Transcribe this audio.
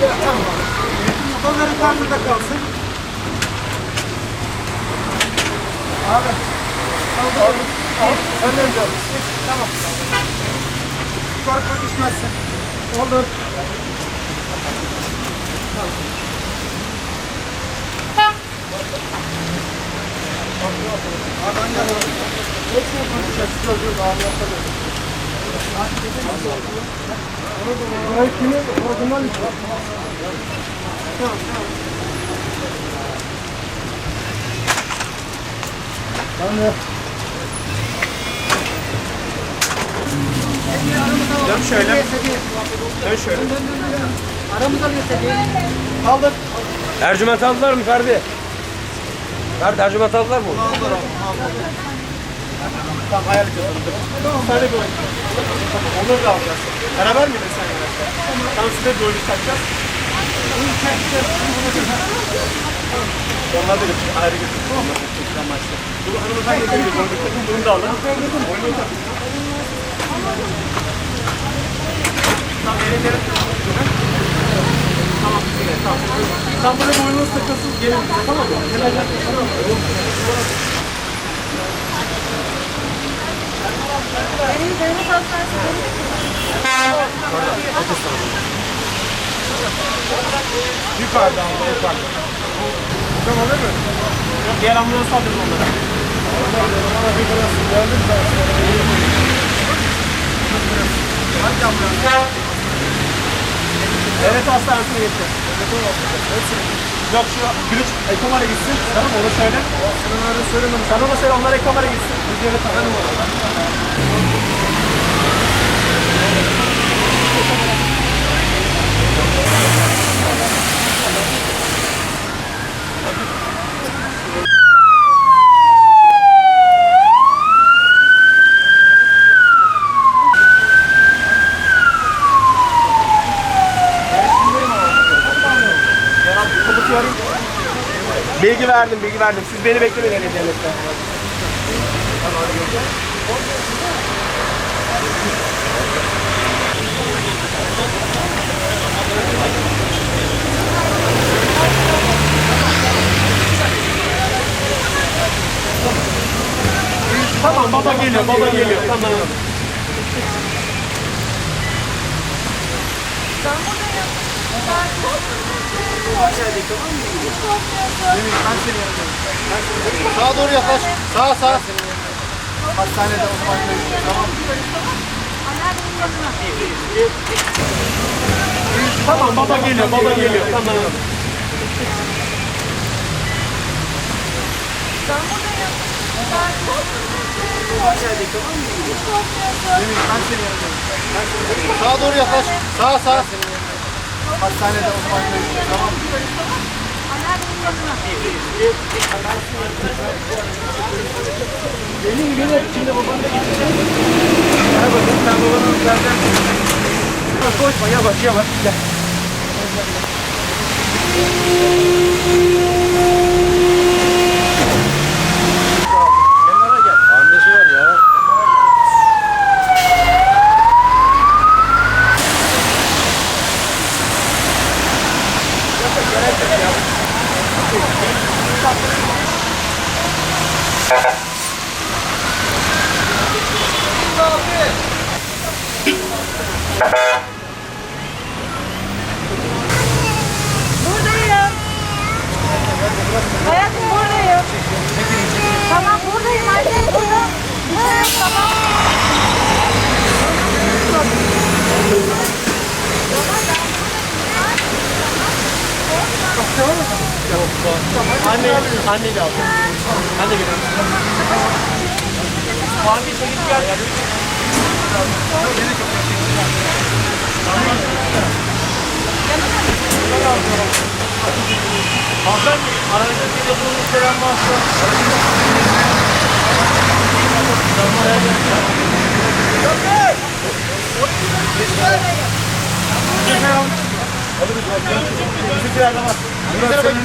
Tamam. Onların karnında kalsın. Abi. Al, al, al. Önden dön. Tamam. Korkma düşmezsin. Olur. Aradan gel. Hepsini konuşacağız. Daha yapalım. Orayı kimin orijinal için? Tamam, tamam. Ben de Dön şöyle. Dön şöyle. Aramızda bir istediğin. Kaldır. Ercüment aldılar mı Ferdi? Ferdi Ercüment aldılar mı? Kaldır abi. Tamam ayarlayacağız onu. Tamam. Sen de bir oyun. Tamam onları da alacağız. Beraber miydin sen yönetmen? Tamam size bir oyun takacağız. Onlar da götür. Ayrı götür. Onlar da götür. Amaçlı. Bu hanımefendi geliyor. Bunu da alın. Oyunu tak. Tamam elleri. Tamam. Tamam. Sen böyle boynunuz takılsın. Gelin. Tamam mı? Gel. Tamam. Benim devlet hastanesi Yukarıda ama yukarıda. Tamam değil mi? Diğer ambulans aldırın onlara. Hangi ambulans? Evet hastanesine getir. Yok şu gülüç ekomara gitsin. Tamam onu söyle. Sen onlara söylemem. Sen ona söyle onlar ekomara gitsin. Biz yere takalım orada. Kapatıyorum. Bilgi verdim, bilgi verdim. Siz beni beklemeyin hani devlette. Tamam baba geliyor, baba geliyor. Tamam. Ben buradayım. Ben Ben seni yanındayım. Sağa doğru yaklaş. Sağa sağa. Hastanede o zaman görüşürüz. Tamam. Tamam baba geliyor, baba geliyor. Tamam. Ben buradayım. Ben Ben seni yanındayım. Sağa doğru yaklaş. Sağa sağa. Hastanede o zaman görüşürüz. Tamam. Benim gelir. Şimdi babanı da gidecek. Bana bakın sen babanın zaten. Koşma yavaş yavaş. Gel. Kenara gel. Annesi var ya. Buradayım. Hayatım buradayım. Tamam buradayım anne burada. Ha, tamam. Anne, anneyle al. Anne gel. Fatih çekip gel. Hanımefendi, aranızda telefonunu isteyen varsa. Bizimkilerden var. Burası senin